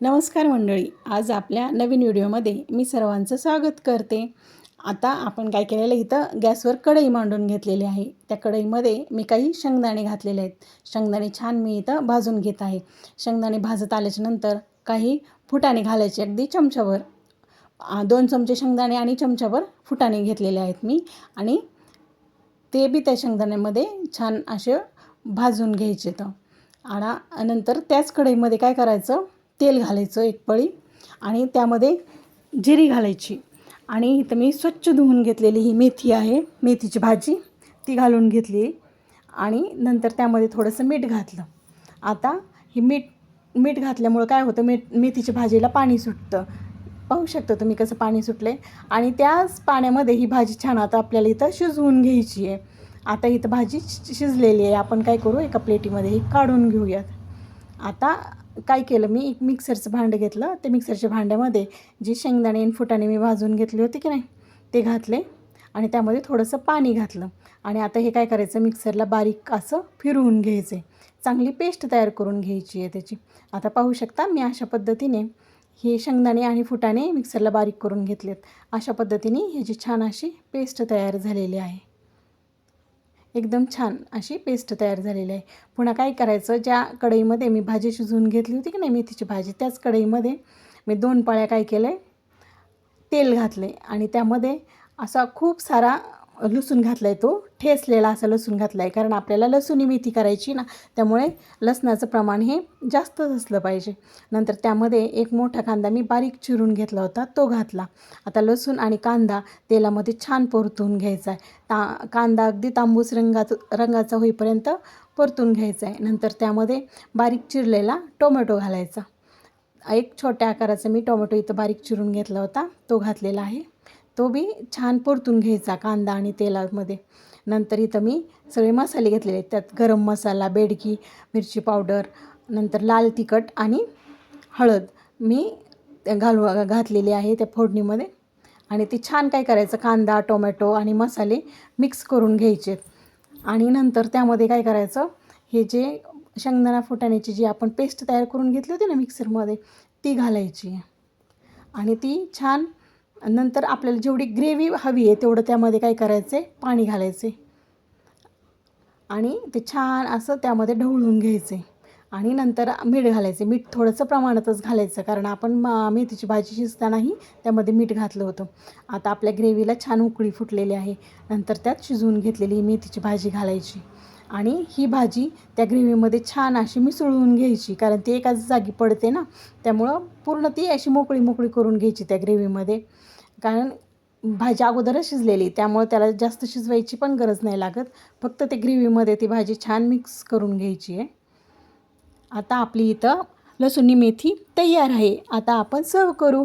नमस्कार मंडळी आज आपल्या नवीन व्हिडिओमध्ये मी सर्वांचं स्वागत करते. आता आपण काय केलेलं आहे, इथं गॅसवर कढई मांडून घेतलेली आहे. त्या कढईमध्ये मी काही शेंगदाणे घातलेले आहेत. शेंगदाणे छान मी इथं भाजून घेत आहे. शेंगदाणे भाजत आल्याच्यानंतर काही फुटाणे घालायचे अगदी चमच्यावर. दोन चमचे शेंगदाणे आणि चमच्यावर फुटाणे घेतलेले आहेत मी. आणि ते बी त्या शेंगदाण्यामध्ये छान असे भाजून घ्यायचे तर आणि नंतर त्याच कढईमध्ये काय करायचं तेल घालायचं एक पळी आणि त्यामध्ये जिरी घालायची. आणि इथं मी स्वच्छ धुवून घेतलेली ही मेथी आहे. मेथीची भाजी ती घालून घेतली आणि नंतर त्यामध्ये थोडंसं मीठ घातलं. आता ही मीठ मीठ घातल्यामुळं काय होतं? मीठ मेथीच्या भाजीला पाणी सुटतं. पाहू शकता तुम्ही कसं पाणी सुटलं आहे आणि त्याच पाण्यामध्ये ही भाजी छान आता आपल्याला इथं शिजवून घ्यायची आहे. आता इथं भाजी शि- शिजलेली आहे. आपण काय करू? एका प्लेटीमध्ये ही काढून घेऊयात. आता काय केलं? मी एक मिक्सरचं भांडं घेतलं. ते मिक्सरच्या भांड्यामध्ये जी शेंगदाणे आणि फुटाणे मी भाजून घेतले होते की नाही ते घातले आणि त्यामध्ये थोडंसं पाणी घातलं. आणि आता हे काय करायचं? मिक्सरला बारीक असं फिरवून घ्यायचं. आहे चांगली पेस्ट तयार करून घ्यायची आहे त्याची. आता पाहू शकता मी अशा पद्धतीने हे शेंगदाणे आणि फुटाणे मिक्सरला बारीक करून घेतलेत. अशा पद्धतीने ह्याची छान अशी पेस्ट तयार झालेली आहे. एकदम छान अशी पेस्ट तयार झालेली आहे. पुन्हा काय करायचं? ज्या कढईमध्ये मी भाजी शिजवून घेतली होती की नाही मेथीची भाजी त्याच कढईमध्ये मी दोन पाळ्या काय केलं आहे तेल घातले आणि त्यामध्ये असा खूप सारा लसूण घातला आहे तो. ठेसलेला असा लसूण घातला आहे कारण आपल्याला लसूणी मेथी करायची ना त्यामुळे लसणाचं प्रमाण हे जास्तच असलं पाहिजे. नंतर त्यामध्ये एक मोठा कांदा मी बारीक चिरून घेतला होता तो घातला. आता लसूण आणि कांदा तेलामध्ये छान परतून घ्यायचा आहे. ता कांदा अगदी तांबूस रंगाचा रंगाचा होईपर्यंत परतून घ्यायचा आहे. नंतर त्यामध्ये बारीक चिरलेला टोमॅटो घालायचा. एक छोट्या आकाराचा मी टोमॅटो इथं बारीक चिरून घेतला होता तो घातलेला आहे. तो बी छान परतून घ्यायचा कांदा आणि तेलामध्ये. नंतर इथं मी सगळे मसाले घेतलेले आहेत. त्यात गरम मसाला बेडकी मिरची पावडर नंतर लाल तिखट आणि हळद मी घालू घातलेली आहे त्या फोडणीमध्ये. आणि ते छान काय करायचं कांदा टोमॅटो आणि मसाले मिक्स करून घ्यायचे. आणि नंतर त्यामध्ये काय करायचं हे जे शेंगदाणा फुटाण्याची जी आपण पेस्ट तयार करून घेतली होती ना मिक्सरमध्ये ती घालायची. आणि ती छान नंतर आपल्याला जेवढी ग्रेव्ही हवी आहे तेवढं त्यामध्ये काय करायचं आहे पाणी घालायचे आणि ते छान असं त्यामध्ये ढवळून घ्यायचे आणि नंतर मीठ घालायचे मीठ थोडंसं प्रमाणातच घालायचं कारण आपण मा मेथीची भाजी शिजतानाही त्यामध्ये मीठ घातलं होतं. आता आपल्या ग्रेव्हीला छान उकळी फुटलेली आहे. नंतर त्यात शिजवून घेतलेली मेथीची भाजी घालायची. आणि ही भाजी त्या ग्रेव्हीमध्ये छान अशी मिसळून घ्यायची कारण ती एकाच जागी पडते ना. त्यामुळं पूर्ण ती अशी मोकळी मोकळी करून घ्यायची त्या ग्रेव्हीमध्ये. कारण भाजी अगोदरच शिजलेली त्यामुळे त्याला जास्त शिजवायची पण गरज नाही लागत. फक्त ते ग्रेव्हीमध्ये ती भाजी छान मिक्स करून घ्यायची आहे. आता आपली इथं लसूणी मेथी तयार आहे. आता आपण सर्व करू.